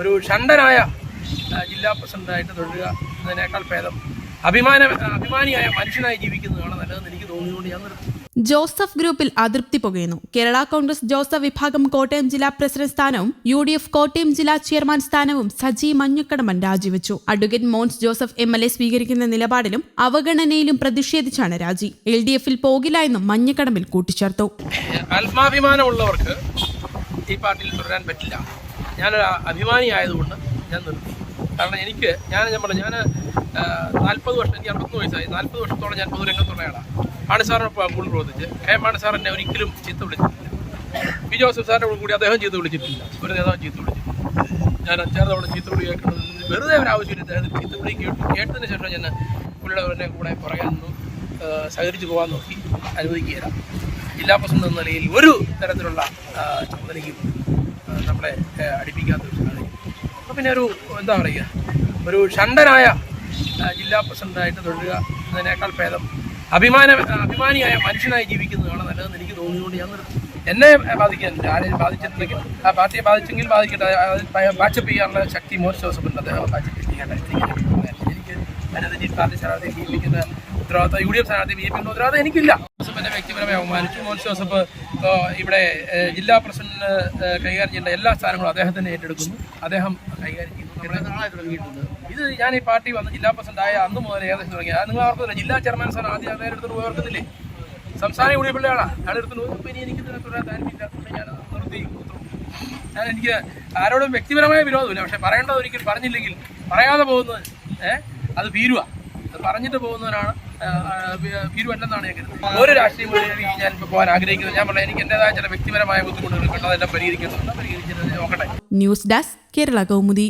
ഒരു ഷണ്ടനായ ജില്ലാ പ്രസിഡന്റായിട്ട് തുടരുക അതിനേക്കാൾ ഭേദം. അഭിമാന അഭിമാനിയായ മനുഷ്യനായി ജീവിക്കുന്നതാണ് നല്ലതെന്ന് എനിക്ക് തോന്നിയതുകൊണ്ട് ഞാൻ നിർത്തി ജോസഫ് ഗ്രൂപ്പിൽ അതൃപ്തി പുകയുന്നു. കേരള കോൺഗ്രസ് ജോസഫ് വിഭാഗം കോട്ടയം ജില്ലാ പ്രസിഡന്റ് സ്ഥാനവും യു ഡി എഫ് കോട്ടയം ജില്ലാ ചെയർമാൻ സ്ഥാനവും സജി മഞ്ഞുക്കടമൻ രാജിവെച്ചു. Advocate Mons Joseph M L A സ്വീകരിക്കുന്ന നിലപാടിലും അവഗണനയിലും പ്രതിഷേധിച്ചാണ് രാജി. എൽ ഡി എഫിൽ പോകില്ല എന്നും മഞ്ഞക്കടമിൽ കൂട്ടിച്ചേർത്തു. ആത്മാഭിമാനമുള്ളവർക്ക് ഈ പാർട്ടിയിൽ തുടരാൻ പറ്റില്ല. ഞാനൊരു അഭിമാനിയായതുകൊണ്ട് ഞാൻ നിർത്തി. കാരണം എനിക്ക് ഞാൻ ഞാൻ പറഞ്ഞു ഞാൻ നാൽപ്പത് വർഷം എനിക്ക് അറുപത്തൊന്ന് വയസ്സായി. നാൽപ്പത് വർഷത്തോളം ഞാൻ പൊതുരംഗത്തുള്ളയാളാണ് മാണി സാറിനൊപ്പം കൂടുതൽ പ്രവർത്തിച്ച് കെ മാണി സാർ എന്നെ ഒരിക്കലും ചീത്ത വിളിച്ചിട്ടില്ല. പി ജോസഫ് സാറിന്റെ കൂടി അദ്ദേഹം ചീത്ത വിളിച്ചിട്ടില്ല. ഒരു നേതാവ് ചീത്ത വിളിച്ചിട്ടില്ല. ഞാൻ അഞ്ചാറ് തവണ ചീത്ത വിളി കേൾക്കുന്നത് വെറുതെ ഒരു ആവശ്യമില്ല. അദ്ദേഹത്തിന് ചീത്ത വിളി കേട്ടു. കേട്ടതിന് ശേഷം ഞാൻ പുള്ളിയുടെ കൂടെ പുറകെ നിന്ന് സഹകരിച്ച് പോകാൻ നോക്കി അനുവദിക്കുകയില്ല. ജില്ലാ പ്രസിഡന്റ് എന്ന നിലയിൽ ഒരു തരത്തിലുള്ള ചുമതലയ്ക്ക് നമ്മളെ അടിപ്പിക്കാത്ത ഒരു സാഹചര്യം പിന്നെ ഒരു എന്താ പറയുക ഒരു ഷണ്ടനായ ജില്ലാ പ്രസിഡന്റായിട്ട് തുടരുക എന്നതിനേക്കാൾ ഭേദം അഭിമാന അഭിമാനിയായ മനുഷ്യനായി ജീവിക്കുന്നതാണ് നല്ലതെന്ന് എനിക്ക് തോന്നിയതുകൊണ്ട് ഞാൻ നിർത്തി എന്നെ ബാധിക്കാൻ ആരെയും ബാധിച്ചിട്ടില്ലെങ്കിൽ ആ പാർട്ടിയെ ബാധിച്ചെങ്കിൽ ബാധിക്കട്ടെ ബാച്ചപ്പ് ചെയ്യാനുള്ള ശക്തി മോശം ജോസഫിന്റെ അദ്ദേഹം ബാച്ചപ്പ് ചെയ്യട്ടെ എനിക്ക് അതിനകത്ത് പാർട്ടി സ്ഥാനാർത്ഥി ജീവിക്കുന്ന ഉത്തരവാദിത്തം യു ഡി എഫ് സ്ഥാനാർത്ഥി ജീവിക്കുന്ന ഉത്തരവാദിത്തം എനിക്കില്ല. ജോസഫിനെ വ്യക്തിപരമായി അവമാനിച്ചു. മോൻസ് ജോസഫ് ഇവിടെ ജില്ലാ പ്രസിഡന്റ് കൈകാര്യം ചെയ്യേണ്ട എല്ലാ സ്ഥാനങ്ങളും അദ്ദേഹം തന്നെ ഏറ്റെടുക്കുന്നു. അദ്ദേഹം കൈകാര്യം ചെയ്യുന്നു. ഇത് ഞാൻ ഈ പാർട്ടി വന്ന് ജില്ലാ പ്രസിഡന്റ് ആയ അന്ന് മുതൽ ഏകദേശം തുടങ്ങി. അത് നിങ്ങൾ ഓർക്കുന്നില്ല? ജില്ലാ ചെയർമാൻ സാർ ആദ്യം അദ്ദേഹം എടുത്തിട്ട് ഓർക്കുന്നില്ലേ? സംസ്ഥാന കൂടി പിള്ളേരാണ് ഞാൻ എടുത്തിട്ട് പോയി. ഇനി എനിക്ക് ഇതിനെ തുടരാൻ താല്പര്യമില്ലാത്തതുകൊണ്ട് ഞാൻ നിർത്തി. ഞാൻ എനിക്ക് ആരോടും വ്യക്തിപരമായ വിരോധമില്ല. പക്ഷെ പറയേണ്ടത് ഒരിക്കൽ പറഞ്ഞില്ലെങ്കിൽ പറയാതെ പോകുന്നത് ഏഹ് അത് ഭീരുവാ. അത് പറഞ്ഞിട്ട് പോകുന്നവനാണ്. ഭീ- ഭീരുവല്ലെന്നാണ് ഞാൻ കരുതുന്നത്. ഒരു രാഷ്ട്രീയ മുന്നണിയിൽ ഞാൻ ഇപ്പോൾ പോകാൻ ആഗ്രഹിക്കുന്നത് ഞാൻ പറഞ്ഞു എനിക്ക് എന്റെതായ ചില വ്യക്തിപരമായ ബുദ്ധിമുട്ടുകൾ കണ്ടതെല്ലാം പരിഹരിക്കുന്നുണ്ട്. പരിഹരിച്ചിട്ട് നോക്കട്ടെ. News desk Kerala Kaumudi.